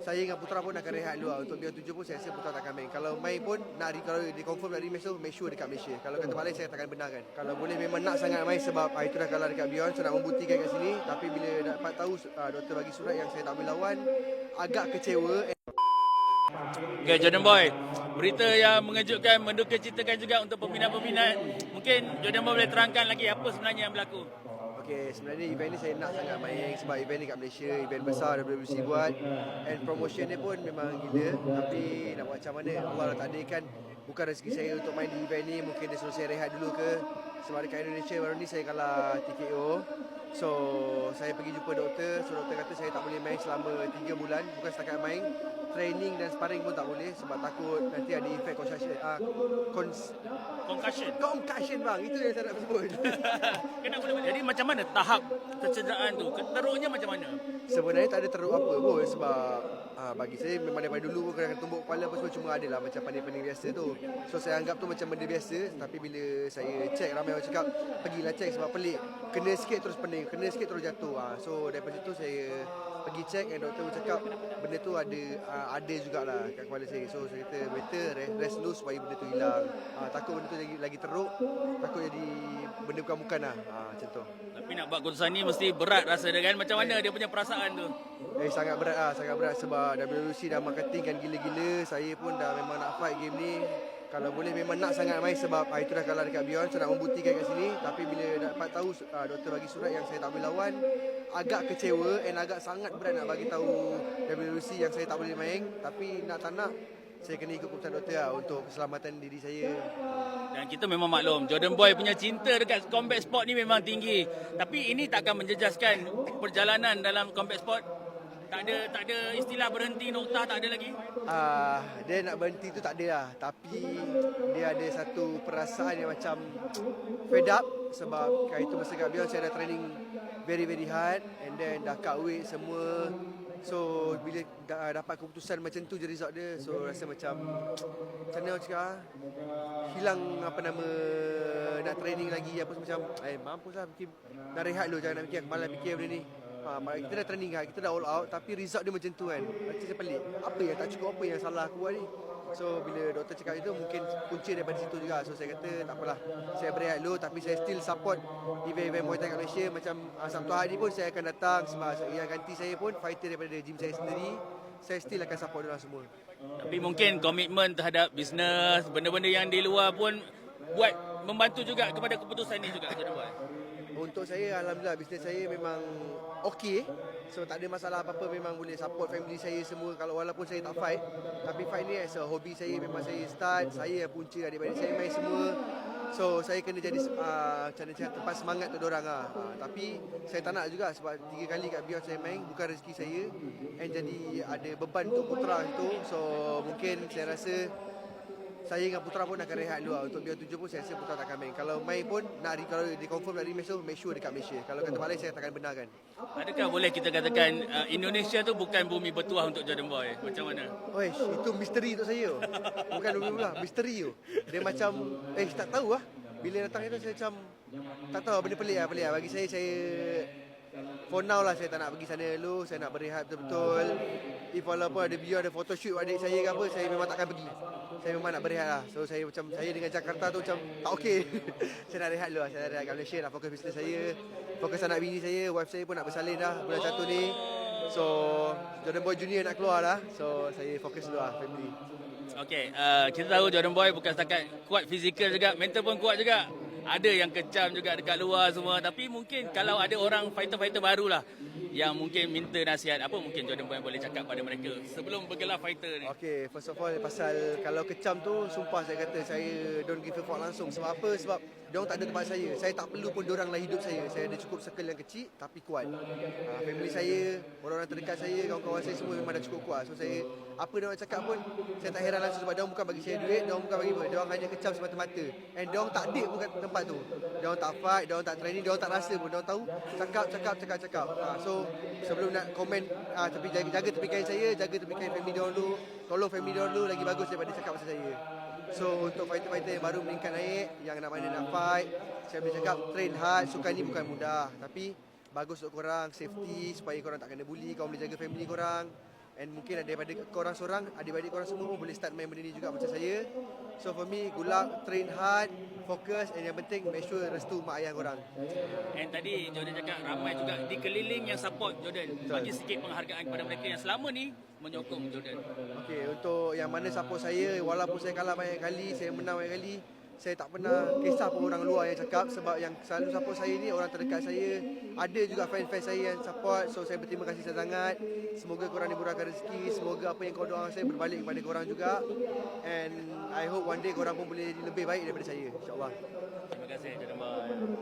saya dengan Putra pun akan rehat dulu lah. Untuk biar tujuh pun saya rasa Putra tak akan main. Kalau main pun, nak kalau dia confirm nak rematch tu, make sure dekat Malaysia. Kalau kat tempat lain, saya takkan benarkan. Kalau boleh memang nak sangat main sebab ah, itu dah kalah dekat Beyond, so nak membuktikan kat sini. Tapi bila dapat tahu ah, doktor bagi surat yang saya tak boleh lawan, agak kecewa. Okay, Jordan Boy. Berita yang mengejutkan, menduka citakan juga untuk peminat-peminat. Mungkin Jordan Boy boleh terangkan lagi apa sebenarnya yang berlaku. Okay, sebenarnya event ni saya nak sangat main sebab event ni kat Malaysia, event besar WWC buat. And promotion dia pun memang gila tapi nak buat macam mana? Allah dah takdirkan bukan rezeki saya untuk main di event ni mungkin dia suruh saya rehat dulu ke? Sebab dekat Indonesia baru ni saya kalah TKO so saya pergi jumpa doktor so doktor kata saya tak boleh main selama 3 bulan bukan setakat main training dan sparring pun tak boleh sebab takut nanti ada efek concussion ah, cons, Concussion. concussion bang itu yang saya nak sebut? Jadi macam mana tahap kecederaan tu? Teruknya macam mana? Sebenarnya tak ada teruk apa pun sebab ha, bagi saya memang daripada dulu pun kadang tumbuk kepala apa semua cuma ada lah macam pandai-pandai biasa tu. So saya anggap tu macam benda biasa tapi bila saya check ramai orang cakap pergilah check sebab pelik. Kena sikit terus pening, kena sikit terus jatuh. Ha, so daripada situ saya pergi check dan doktor cakap benda tu ada uh, ada jugalah kat kepala saya. So saya kata better rest, rest dulu supaya benda tu hilang. Ha, takut benda tu lagi, lagi teruk, takut jadi benda bukan-bukan lah. Ha, macam tu. Tapi nak buat keputusan ni mesti berat rasa dia kan. Macam mana dia punya perasaan tu? Eh sangat berat ah, sangat berat sebab WWC dah marketing kan gila-gila. Saya pun dah memang nak fight game ni. Kalau boleh memang nak sangat main sebab ah, itu dah kalah dekat Beyond, so nak membuktikan kat sini. Tapi bila dapat tahu ah, doktor bagi surat yang saya tak boleh lawan, agak kecewa and agak sangat berat nak bagi tahu WWC yang saya tak boleh main. Tapi nak tak nak, saya kena ikut keputusan doktor lah untuk keselamatan diri saya. Dan kita memang maklum, Jordan Boy punya cinta dekat combat sport ni memang tinggi. Tapi ini takkan menjejaskan perjalanan dalam combat sport. Tak ada tak ada istilah berhenti noktah tak ada lagi. Ah, dia nak berhenti tu tak ada lah Tapi dia ada satu perasaan yang macam fed up Sebab kali tu masa Beyond saya dah training very very hard And then dah cut weight semua So bila da- dapat keputusan macam tu je result dia So rasa macam Macam mana cakap ah? Hilang apa nama Nak training lagi apa macam Eh mampus lah fikir Nak rehat dulu jangan nak fikir Malah fikir benda ni Ha, kita dah training kan, kita dah all out tapi result dia macam tu kan. Macam saya pelik. Apa yang tak cukup, apa yang salah aku ni? So bila doktor cakap itu mungkin punca daripada situ juga. So saya kata tak apalah. Saya berehat dulu tapi saya still support event-event Muay Thai kat Malaysia macam uh, Sabtu hari pun saya akan datang sebab yang ganti saya pun fighter daripada gym saya sendiri. Saya still akan support dia semua. Tapi mungkin komitmen terhadap bisnes, benda-benda yang di luar pun buat membantu juga kepada keputusan ni juga. Untuk saya alhamdulillah bisnes saya memang okey. So tak ada masalah apa-apa memang boleh support family saya semua kalau walaupun saya tak fight. Tapi fight ni as a hobi saya memang saya start, saya yang punca adik-adik saya main semua. So saya kena jadi uh, macam mana cakap tempat semangat untuk orang ah. Uh, tapi saya tak nak juga sebab tiga kali kat Beyond saya main bukan rezeki saya and jadi ada beban untuk putra itu. So mungkin saya rasa saya dengan Putra pun akan rehat dulu lah. Untuk biar tujuh pun saya rasa Putra tak akan main. Kalau main pun, nak re- kalau dia confirm nak rematch tu, make sure dekat Malaysia. Kalau kat tempat lain, saya takkan benarkan. Adakah boleh kita katakan uh, Indonesia tu bukan bumi bertuah untuk Jordan Boy? Macam mana? Oish, itu misteri untuk saya. Bukan dulu lah, misteri tu. Dia macam, eh tak tahu lah. Bila datang itu saya macam, tak tahu benda pelik lah, pelik lah. Bagi saya, saya For now lah saya tak nak pergi sana dulu Saya nak berehat betul-betul. If walaupun ada view ada photoshoot adik saya ke apa Saya memang takkan pergi. Saya memang nak berehat lah. So saya macam Saya dengan Jakarta tu macam Tak okey. Saya nak rehat dulu lah Saya nak rehat kat Malaysia Nak fokus bisnes saya. Fokus anak bini saya Wife saya pun nak bersalin dah Bulan satu ni. So Jordan Boy Junior nak keluar dah So saya fokus dulu lah Family. Okey, uh, kita tahu Jordan Boy bukan setakat kuat fizikal juga, mental pun kuat juga. Ada yang kecam juga dekat luar semua. Tapi mungkin kalau ada orang fighter-fighter baru lah yang mungkin minta nasihat, apa mungkin Jordan Boy boleh cakap pada mereka sebelum bergelar fighter ni? Okay, first of all pasal kalau kecam tu sumpah saya kata saya don't give a fuck langsung. Sebab apa? Sebab diorang tak ada tempat saya. Saya tak perlu pun diorang lah hidup saya. Saya ada cukup circle yang kecil tapi kuat. Ha, family saya, orang-orang terdekat saya, kawan-kawan saya semua memang dah cukup kuat. So saya apa diorang cakap pun saya tak heran langsung sebab diorang bukan bagi saya duit, diorang bukan bagi apa. Diorang hanya kecam semata-mata. And diorang tak ada pun kat tempat tu. Diorang tak fight, diorang tak training, diorang tak rasa pun. Diorang tahu cakap, cakap, cakap, cakap. Ha, so sebelum nak komen ha, tapi jaga, jaga tepi kain saya, jaga tepi kain family diorang dulu. Tolong family diorang dulu lagi bagus daripada cakap pasal saya. So untuk fighter-fighter yang baru meningkat naik Yang nak mana nak fight Saya boleh cakap train hard Sukan ni bukan mudah Tapi bagus untuk korang Safety Supaya korang tak kena bully Korang boleh jaga family korang And mungkin daripada korang seorang, adik-adik korang semua pun boleh start main benda ni juga macam saya. So for me, good luck, train hard, fokus and yang penting make sure restu mak ayah korang. And tadi Jordan cakap ramai juga di keliling yang support Jordan. Bagi sikit penghargaan kepada mereka yang selama ni menyokong Jordan. Okey, untuk yang mana support saya, walaupun saya kalah banyak kali, saya menang banyak kali, saya tak pernah kisah pun orang luar yang cakap sebab yang selalu support saya ni orang terdekat saya. Ada juga fan-fan saya yang support. So saya berterima kasih sangat. Semoga korang dimurahkan rezeki. Semoga apa yang kau doa saya berbalik kepada korang juga. And I hope one day korang pun boleh lebih baik daripada saya. InsyaAllah. Terima kasih bro.